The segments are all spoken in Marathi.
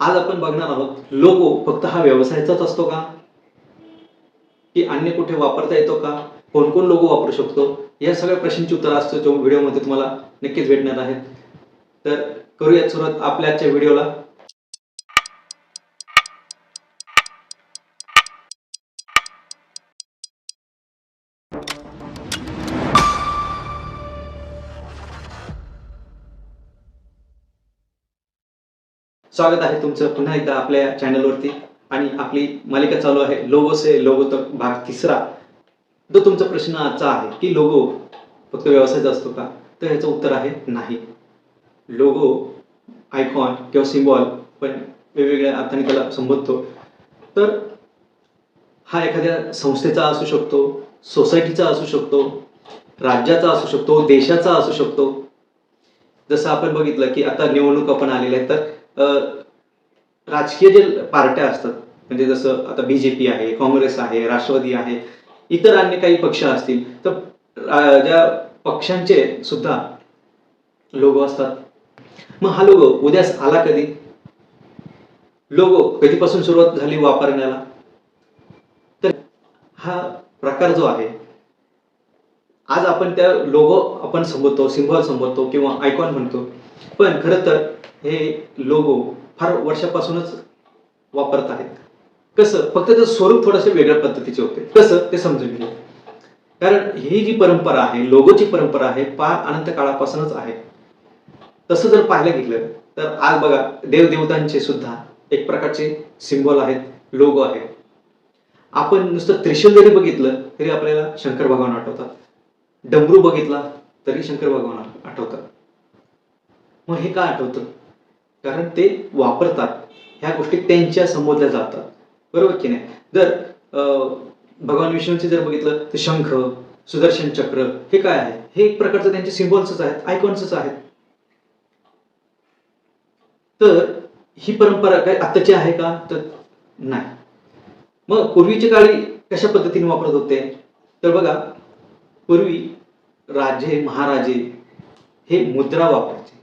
आज आपण बघणार आहोत लोगो फक्त हा व्यवसायाचाच असतो का? की अन्य कुठे वापरता येतो का? कोण कोण लोगो वापरू शकतो? या सगळ्या प्रश्नांची उत्तर असतो जो व्हिडिओमध्ये तुम्हाला नक्कीच भेटणार आहेत. तर करूयात सुरुवात आपल्या आजच्या व्हिडिओला. स्वागत आहे तुमचं पुन्हा एकदा आपल्या चॅनलवरती आणि आपली मालिका चालू आहे लोगो से लोगो तर भाग तिसरा. तो तुमचा प्रश्न आजचा आहे की लोगो फक्त व्यवसायाचा असतो का? तर ह्याचं उत्तर आहे नाही. लोगो आयकॉन किंवा सिम्बॉल पण वेगवेगळ्या अर्थाने त्याला संबोधतो. तर हा एखाद्या संस्थेचा असू शकतो सोसायटीचा असू शकतो राज्याचा असू शकतो देशाचा असू शकतो. जसं आपण बघितलं की आता निवडणुका पण आलेल्या आहेत तर राजकीय जे पार्ट्या असतात म्हणजे जसं आता बीजेपी आहे काँग्रेस आहे राष्ट्रवादी आहे इतर अन्य काही पक्ष असतील तर ज्या पक्षांचे सुद्धा लोगो असतात. मग हा लोगो उद्यास आला कधी? लोगो कधीपासून सुरुवात झाली वापरण्याला? तर हा प्रकार जो आहे आज आपण त्या लोगो आपण संबोधतो सिम्बॉल संबोधतो किंवा आयकॉन म्हणतो पण खरं तर हे लोगो फार वर्षापासूनच वापरत आहेत. कसं? फक्त त्याचं स्वरूप थोडंसं वेगळ्या पद्धतीचे होते. कसं? ते समजून घ्या. कारण ही जी परंपरा आहे लोगोची परंपरा आहे फार अनंत काळापासूनच आहे. तसं जर पाहायला गेलं तर आज बघा देवदेवतांचे सुद्धा एक प्रकारचे सिम्बॉल आहेत लोगो आहेत. आपण नुसतं त्रिशूल जरी बघितलं तरी आपल्याला शंकर भगवान आठवतात. डमरू बघितला तरी शंकर भगवान आठवतात. मग हे का आठवतं? कारण ते वापरतात. ह्या गोष्टी त्यांच्या संबोधल्या जातात. बरोबर की नाही? जर अं, भगवान विष्णूचे जर बघितलं तर शंख सुदर्शन चक्र हे काय आहे? हे एक प्रकारचं त्यांचे सिम्बॉल्सच आहेत आयकॉन्सच आहेत. तर ही परंपरा काय आत्ताची आहे का? तर नाही. मग पूर्वीच्या काळी कशा पद्धतीने वापरत होते? तर बघा पूर्वी राजे महाराजे हे मुद्रा वापरायचे.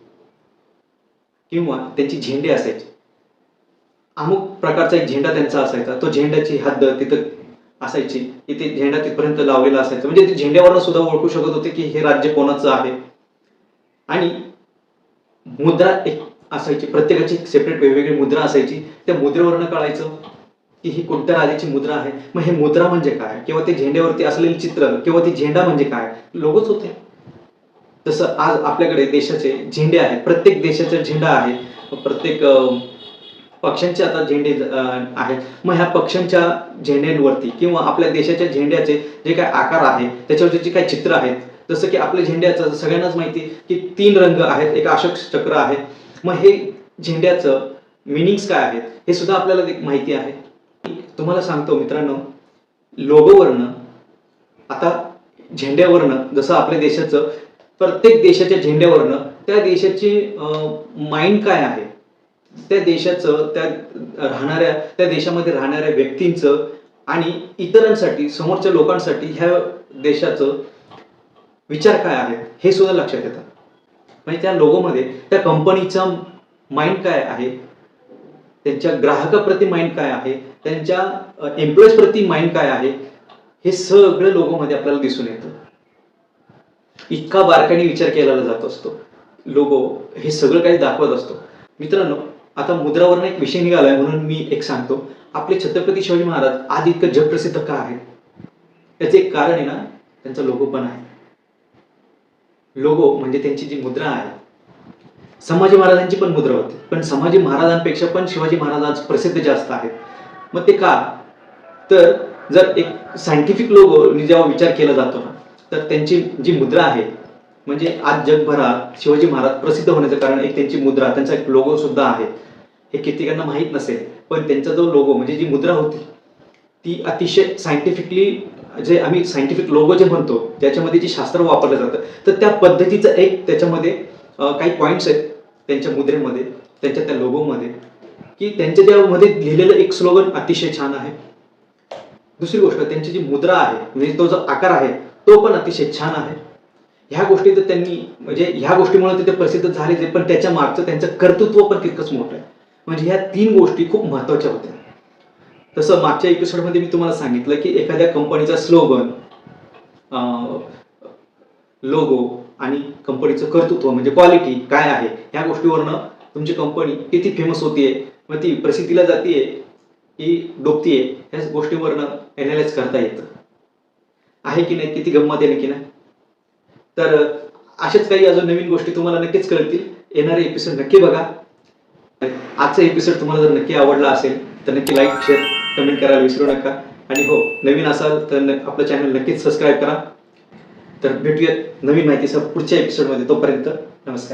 किंवा त्यांची झेंडे असायचे. अमुक प्रकारचा एक झेंडा त्यांचा असायचा. तो झेंड्याची हद्द तिथं असायची. इथे झेंडा तिथपर्यंत लावलेला असायचा. म्हणजे ते झेंड्यावरनं सुद्धा ओळखू शकत होते की हे राज्य कोणाचं आहे. आणि मुद्रा एक असायची. प्रत्येकाची सेपरेट वेगवेगळी मुद्रा असायची. त्या मुद्रेवरनं कळायचं की ही कोणत्या राजाची मुद्रा आहे. मग हे मुद्रा म्हणजे काय? किंवा ते झेंड्यावरती असलेले चित्र किंवा ती झेंडा म्हणजे काय? लोगोच होते. तसं आज आपल्याकडे देशाचे झेंडे आहेत. प्रत्येक देशाचा झेंडा आहे. प्रत्येक पक्षांचे आता झेंडे आहेत. मग ह्या पक्षांच्या झेंड्यांवरती किंवा आपल्या देशाच्या झेंड्याचे जे काय आकार आहे त्याच्यावरचे जे काही चित्र आहेत जसं की आपल्या झेंड्याचं सगळ्यांनाच माहिती की तीन रंग आहेत एक अशोक चक्र आहे. मग हे झेंड्याचं मिनिंग्स काय आहेत हे सुद्धा आपल्याला एक माहिती आहे. तुम्हाला सांगतो मित्रांनो लोगोवरनं आता झेंड्यावरनं जसं आपल्या देशाचं प्रत्येक देशाच्या झेंड्यावरनं त्या देशाची माइंड काय आहे? त्या देशाचं त्या राहणाऱ्या त्या देशामध्ये राहणाऱ्या व्यक्तींचं आणि इतरांसाठी समोरच्या लोकांसाठी ह्या देशाचं विचार काय आहे हे सुद्धा लक्षात येतं. म्हणजे त्या लोगोमध्ये त्या कंपनीचा माइंड काय आहे? त्यांच्या ग्राहकाप्रती माइंड काय आहे? त्यांच्या एम्प्लॉईज प्रती माइंड काय आहे? हे सगळं लोगोमध्ये आपल्याला दिसून येतं. इतका बारकाने विचार केला जात असतो. लोगो हे सगळं काही दाखवत असतो. मित्रांनो आता मुद्रावरनं एक विषय निघालाय म्हणून मी एक सांगतो. आपले छत्रपती शिवाजी महाराज आज इतकं जगप्रसिद्ध का आहे त्याचे एक कारण आहे ना त्यांचा लोगो पण आहे. लोगो म्हणजे त्यांची जी मुद्रा आहे. संभाजी महाराजांची पण मुद्रा होती. पण संभाजी महाराजांपेक्षा पण शिवाजी महाराज आज प्रसिद्ध जास्त आहेत. मग ते का? तर जर एक सायंटिफिक लोगो जेव्हा विचार केला जातो ना तर त्यांची जी मुद्रा आहे म्हणजे आज जगभरात शिवाजी महाराज प्रसिद्ध होण्याचं कारण एक त्यांची मुद्रा त्यांचा एक लोगो सुद्धा आहे. हे कित्येकांना माहीत नसेल पण त्यांचा जो लोगो म्हणजे जी मुद्रा होती ती अतिशय सायंटिफिकली जे आम्ही सायंटिफिक लोगो जे म्हणतो ज्याच्यामध्ये जे शास्त्र वापरलं जातं तर त्या पद्धतीचं एक त्याच्यामध्ये काही पॉईंट्स आहेत त्यांच्या मुद्रेमध्ये त्यांच्या त्या लोगोमध्ये की त्यांच्या त्यामध्ये लिहिलेलं एक स्लोगन अतिशय छान आहे. दुसरी गोष्ट त्यांची जी मुद्रा आहे म्हणजे तो जो आकार आहे तो पण अतिशय छान आहे. ह्या गोष्टी तर त्यांनी म्हणजे ह्या गोष्टीमुळे तिथे प्रसिद्ध झालेच आहे पण त्याच्या मागचं त्यांचं कर्तृत्व पण तितकंच मोठं आहे. म्हणजे ह्या तीन गोष्टी खूप महत्त्वाच्या होत्या. तसं मागच्या एपिसोडमध्ये मी तुम्हाला सांगितलं की एखाद्या कंपनीचा स्लोगन लोगो आणि कंपनीचं कर्तृत्व म्हणजे क्वालिटी काय आहे ह्या गोष्टीवरनं तुमची कंपनी किती फेमस होतीये मग ती प्रसिद्धीला जातीये की डोबतीये ह्या गोष्टीवरनं एनालाइज करता येतं. आहे की नाही किती गंमत आहे की नाही. तर अशाच काही अजून नवीन गोष्टी तुम्हाला नक्कीच कळतील. येणारे एपिसोड नक्की बघा. आजचा एपिसोड तुम्हाला जर नक्की आवडला असेल तर नक्की लाईक शेअर कमेंट करायला विसरू नका. आणि हो नवीन असाल तर आपलं चॅनल नक्कीच सबस्क्राईब करा. तर भेटूयात नवीन माहितीसह पुढच्या एपिसोडमध्ये तोपर्यंत नमस्कार.